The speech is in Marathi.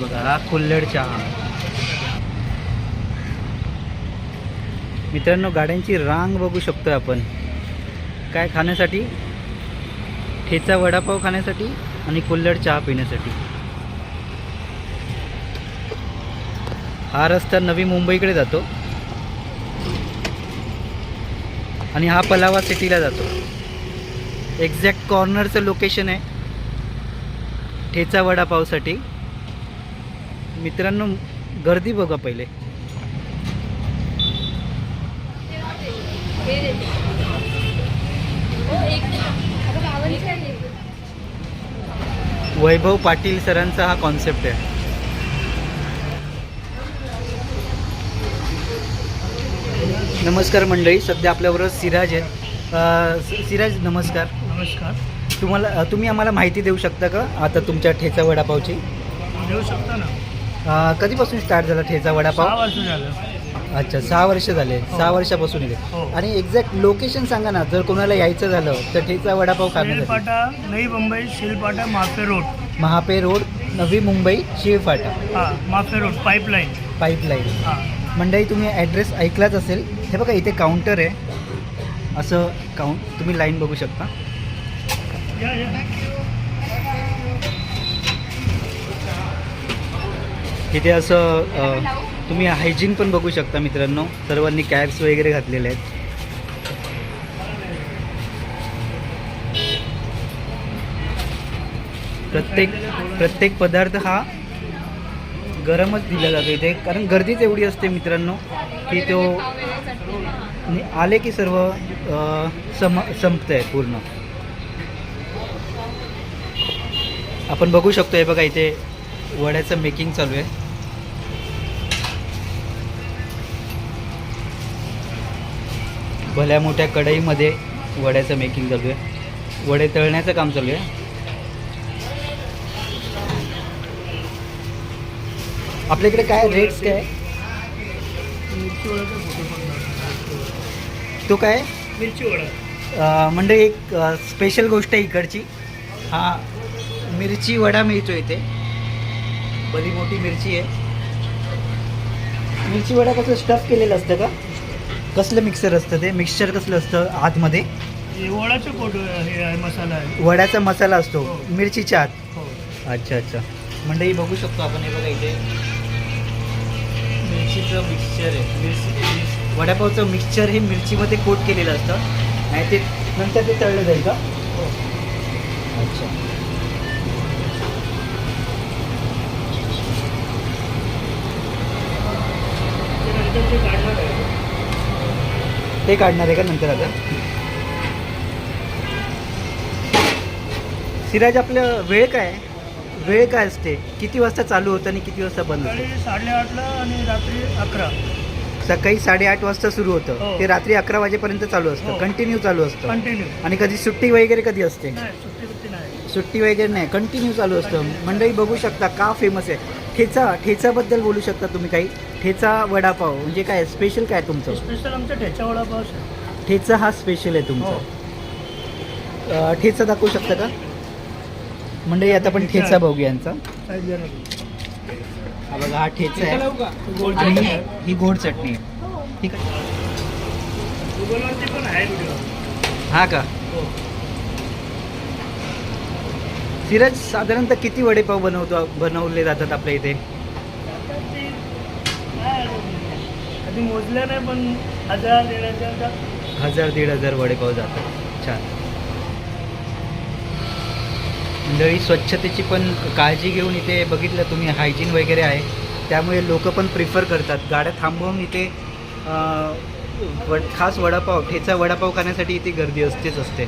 बघा हा कुल्हड चहा. मित्रांनो गाड्यांची रांग बघू शकतो आपण. काय खाण्यासाठी? ठेचा वडापाव खाण्यासाठी आणि कुल्हड चहा पिण्यासाठी. हा रस्ता नवी मुंबईकडे जातो. आणि हा पलावा सिटीला जातो. एक्झॅक्ट कॉर्नरचं लोकेशन आहे. ठेचा वडापावसाठी मित्रांनो गर्दी बघा पहिले. वैभव पाटील सरांचा हा कॉन्सेप्ट आहे. नमस्कार मंडळी सध्या आपल्याबरोबर सिराज आहे. सिराज नमस्कार. नमस्कार. तुम्हाला तुम्ही आम्हाला माहिती देऊ शकता का? आता तुमच्या ठेचा वडापावची. देऊ शकता ना. कधीपासून स्टार्ट झाला ठेचा वडापाव? वर्ष झालं. अच्छा सहा वर्ष झाले. सहा वर्षापासून इथे. हो. आणि एक्झॅक्ट लोकेशन सांगा ना. जर कोणाला यायचं झालं तर ठेचा वडापाव खाण्यासाठी. शिलपाटा नवी मुंबई शिलपाटा माफे रोड. महापे रोड नवी मुंबई शिवफाटा हा माफे रोड पाईपलाईन पाईपलाईन हा. मंडळी तुम्ही ॲड्रेस ऐकलाच असेल. हे बघा इथे काउंटर आहे. असं काउंट तुम्ही लाईन बघू शकता. तिथे इथे असं तुम्ही हायजीन पण बघू शकता मित्रांनो. सर्वांनी कॅब्स वगैरे घातलेले आहेत. प्रत्येक प्रत्येक पदार्थ हा गरमच दिला जातो इथे. कारण गर्दीच एवढी असते मित्रांनो. की तो आले की सर्व सम संपत आहे पूर्ण. आपण बघू शकतो हे बघा इथे वड्याचं मेकिंग चालू आहे. भल्या मोठ्या कढईमध्ये वड्याचं मेकिंग चालू आहे. वडे तळण्याचं काम चालू आहे. आपल्या इकडे काय रेट्स काय? मिरची वडाचा फोटो पण दाखव. तो काय? मिरची वडा अं, म्हणजे एक स्पेशल गोष्ट आहे इकडची. हा मिरची वडा मिळतो इथे. बरी मोठी मिरची आहे. मिरची वडा कसं स्टफ केलेलं असतं का? कसलं मिक्सर असतं ते? मिक्सचर कसलं असतं आतमध्ये? हे वडाचे फोटो हे आहे मसाला आहे. वड्याचा मसाला असतो. हो. मिरचीच्या आत. हो. अच्छा अच्छा. मंडळी बघू शकतो आपण हे बघा इथे. मिरचीचं मिक्सचर आहे. मिरची वडापावचं मिक्सचर हे मिरचीमध्ये कोट केलेलं असतं. आणि ते नंतर ते तळलं जाईल का? अच्छा. काढणार आहे. ते काढणार आहे का नंतर आता? सिराज आपलं वेळ काय वेळ काय असते? किती वाजता चालू होतं आणि किती वाजता बंद सकाळी होतं साडेआठला आणि रात्री अकरा. सकाळी साडेआठ वाजता सुरू होतं. हो. ते रात्री अकरा वाजेपर्यंत चालू असतं. हो. कंटिन्यू चालू असतं. कंटिन्यू आणि कधी सुट्टी वगैरे कधी असते? नाही सुट्टी सुट्टी नाही. सुट्टी वगैरे नाही. कंटिन्यू चालू असतं. मंडळी बघू शकता का फेमस आहे? ठेचा ठेचाबद्दल बोलू शकता तुम्ही काही? ठेचा वडापाव म्हणजे काय? स्पेशल काय तुमचं? स्पेशल आमचा ठेचा वडापाव. ठेचा हा स्पेशल आहे हो. तुमचा अं, ठेचा दाखवू शकता का? मंडळी आता आपण ठेचा बघूया यांचा. हा बघा हा ठेचा आहे. गोड आणि चटणी ही. ही गोड चटणी आहे. ठीक आहे. गुगलवरती पण आहे व्हिडिओ हा का? हो सिरज साधारणतः किती वडेपाव बनवतो बनवले जातात आपल्या इथे? आता ते काय कधी मोजलं नाही पण हजार दीड हजार हजार दीड हजार वडेपाव जातात. छान. नळी स्वच्छतेची पण काळजी घेऊन इथे बघितलं तुम्ही हायजीन वगैरे आहे. त्यामुळे लोक पण प्रिफर करतात. गाड्या थांबवून इथे वड खास वडापाव ठेचा वडापाव खाण्यासाठी इथे गर्दी असतेच असते.